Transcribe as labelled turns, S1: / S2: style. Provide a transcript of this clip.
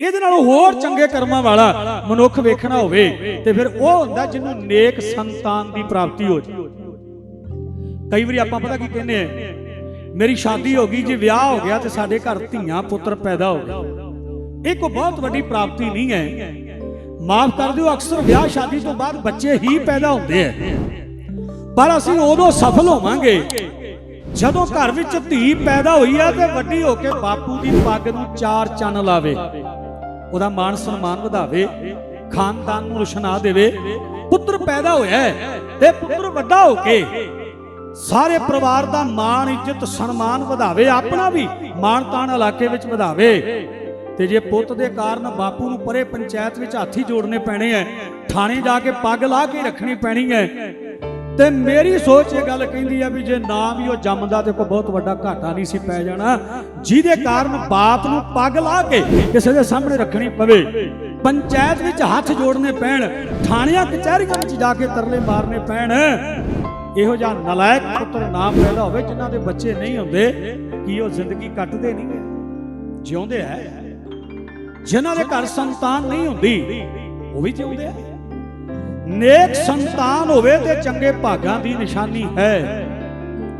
S1: ਇਹਦੇ ਨਾਲੋਂ ਹੋਰ ਚੰਗੇ ਕਰਮਾਂ ਵਾਲਾ ਮਨੁੱਖ ਵੇਖਣਾ ਹੋਵੇ, ਤੇ ਫਿਰ ਉਹ ਹੁੰਦਾ ਜਿਹਨੂੰ ਨੇਕ ਸੰਤਾਨ ਦੀ ਪ੍ਰਾਪਤੀ ਹੋ ਜਾਏ ਕਈ ਵਾਰੀ ਆਪਾਂ ਪਤਾ ਕੀ ਕਹਿੰਦੇ ਆ, ਮੇਰੀ ਸ਼ਾਦੀ ਹੋ ਗਈ, ਜੇ ਵਿਆਹ ਹੋ ਗਿਆ ਤੇ ਸਾਡੇ ਘਰ ਧੀਆਂ ਪੁੱਤਰ ਪੈਦਾ ਹੋ ਗਏ। ਇਹ ਕੋਈ ਬਹੁਤ ਵੱਡੀ ਪ੍ਰਾਪਤੀ ਨਹੀਂ ਹੈ। ਮਾਫ ਕਰ ਦਿਓ, ਅਕਸਰ ਵਿਆਹ ਸ਼ਾਦੀ ਤੋਂ ਬਾਅਦ ਬੱਚੇ ਹੀ ਪੈਦਾ ਹੁੰਦੇ ਆ। ਪਰ ਅਸੀਂ ਉਦੋਂ ਸਫਲ ਹੋਵਾਂਗੇ, ਜਦੋਂ ਘਰ ਵਿੱਚ ਧੀ ਪੈਦਾ ਹੋਈ ਹੈ ਤੇ ਵੱਡੀ ਹੋ ਕੇ ਬਾਪੂ ਦੀ ਪੱਗ ਨੂੰ ਚਾਰ ਚੰਨ ਲਾਵੇ। ਉਹਦਾ ਮਾਣ ਸਨਮਾਨ ਵਧਾਵੇ, ਖਾਨਦਾਨ ਨੂੰ ਰੁਸ਼ਨਾ ਦੇਵੇ। ਪੁੱਤਰ ਪੈਦਾ ਹੋਇਆ ਤੇ ਪੁੱਤਰ ਵੱਡਾ ਹੋ ਕੇ ਸਾਰੇ ਪਰਿਵਾਰ ਦਾ ਮਾਣ, ਇੱਜ਼ਤ, ਸਨਮਾਨ ਵਧਾਵੇ, ਆਪਣਾ ਵੀ ਮਾਣ ਤਾਣ ਇਲਾਕੇ ਵਿੱਚ ਵਧਾਵੇ। ਤੇ ਜੇ ਪੁੱਤ ਦੇ ਕਾਰਨ ਬਾਪੂ ਨੂੰ ਪਰੇ ਪੰਚਾਇਤ ਵਿੱਚ ਹੱਥੀ ਜੋੜਨੇ ਪੈਣੇ ਐ, ਥਾਣੇ ਜਾ ਕੇ ਪੱਗ ਲਾ ਕੇ ਰੱਖਣੀ ਪੈਣੀ ਐ ਤੇ ਮੇਰੀ ਸੋਚ ਇਹ ਗੱਲ ਕਹਿੰਦੀ ਆ ਵੀ ਜੇ ਨਾ ਵੀ ਉਹ ਜੰਮਦਾ ਤੇ ਕੋਈ ਬਹੁਤ ਵੱਡਾ ਘਾਟਾ ਨਹੀਂ ਸੀ ਪੈ ਜਾਣਾ। ਜਿਹਦੇ ਕਾਰਨ ਬਾਪ ਨੂੰ ਪੱਗ ਲਾ ਕੇ ਕਿਸੇ ਦੇ ਸਾਹਮਣੇ ਰੱਖਣੀ ਪਵੇ। ਪੰਚਾਇਤ ਵਿੱਚ ਹੱਥ ਜੋੜਨੇ ਪੈਣ, ਥਾਣਿਆਂ, ਕਚਹਿਰੀਆਂ ਵਿੱਚ ਜਾ ਕੇ ਤਰਲੇ ਮਾਰਨੇ ਪੈਣ। ਇਹੋ ਜਿਹਾ ਨਲਾਇਕ ਪੁੱਤਰ ਨਾ ਪੈਦਾ ਹੋਵੇ ਜਿਨ੍ਹਾਂ ਦੇ ਬੱਚੇ ਨਹੀਂ ਹੁੰਦੇ, ਕੀ ਉਹ ਜ਼ਿੰਦਗੀ ਕੱਟਦੇ ਨਹੀਂ ਜਿਉਂਦੇ ਹੈ। ਜਿਨ੍ਹਾਂ ਦੇ ਘਰ ਸੰਤਾਨ ਨਹੀਂ ਹੁੰਦੀ, ਉਹ ਵੀ ਜਿਉਂਦੇ ਹੈ। ਨੇਕ ਸੰਤਾਨ ਹੋਵੇ ਤੇ ਚੰਗੇ ਭਾਗਾਂ ਦੀ ਨਿਸ਼ਾਨੀ ਹੈ।